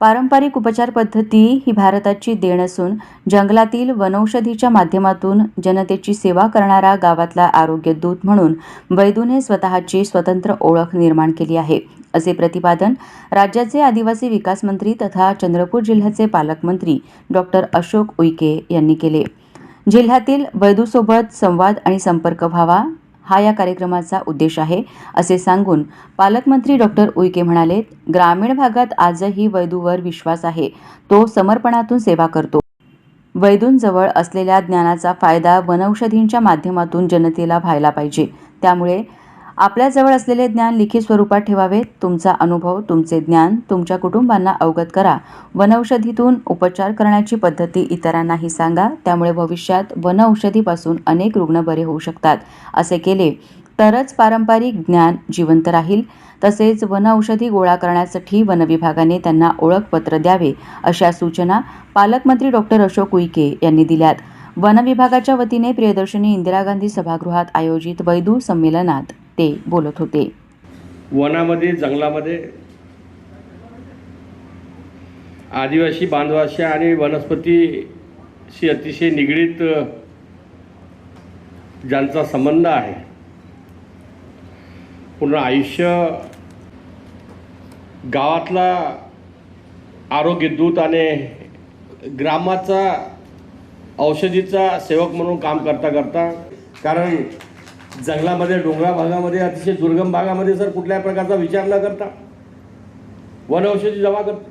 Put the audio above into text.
पारंपरिक उपचार पद्धती ही भारताची देण असून जंगलातील वनौषधीच्या माध्यमातून जनतेची सेवा करणारा गावातला आरोग्य दूत म्हणून वैदूने स्वतःची स्वतंत्र ओळख निर्माण केली आहे. असे प्रतिपादन राज्याचे आदिवासी विकास मंत्री तथा चंद्रपूर जिल्ह्याचे पालकमंत्री डॉक्टर अशोक उईके यांनी केले. जिल्ह्यातील वैदूसोबत संवाद आणि संपर्क व्हावा. हा या कार्यक्रमाचा उद्देश आहे. असे सांगून पालकमंत्री डॉक्टर उईके म्हणाले ग्रामीण भागात आजही वैदूवर विश्वास आहे. तो समर्पणातून सेवा करतो. वैदूंजवळ असलेल्या ज्ञानाचा फायदा वनौषधींच्या माध्यमातून जनतेला व्हायला पाहिजे. त्यामुळे आपल्याजवळ असलेले ज्ञान लिखित स्वरूपात ठेवावे. तुमचा अनुभव तुमचे ज्ञान तुमच्या कुटुंबांना अवगत करा. वनौषधीतून उपचार करण्याची पद्धती इतरांनाही सांगा. त्यामुळे भविष्यात वनौषधीपासून अनेक रुग्ण बरे होऊ शकतात. असे केले तरच पारंपरिक ज्ञान जिवंत राहील. तसेच वनऔषधी गोळा करण्यासाठी वनविभागाने त्यांना ओळखपत्र द्यावे अशा सूचना पालकमंत्री डॉक्टर अशोक उईके यांनी दिल्यात. वनविभागाच्या वतीने प्रियदर्शनी इंदिरा गांधी सभागृहात आयोजित वैदू संमेलनात ते बोलत होते. वनामध्ये जंगलामध्ये आदिवासी बांधवाशी आणि वनस्पतीशी अतिशय निगडीत ज्यांचा संबंध आहे. पूर्ण आयुष्य गावातला आरोग्य दूत आणि ग्रामाचा औषधीचा सेवक म्हणून काम करता करता कारण जंगलामध्ये डोंगरा भागामध्ये अतिशय दुर्गम भागामध्ये सर कुठल्याही प्रकारचा विचार न करता वन औषधी जमा करतो.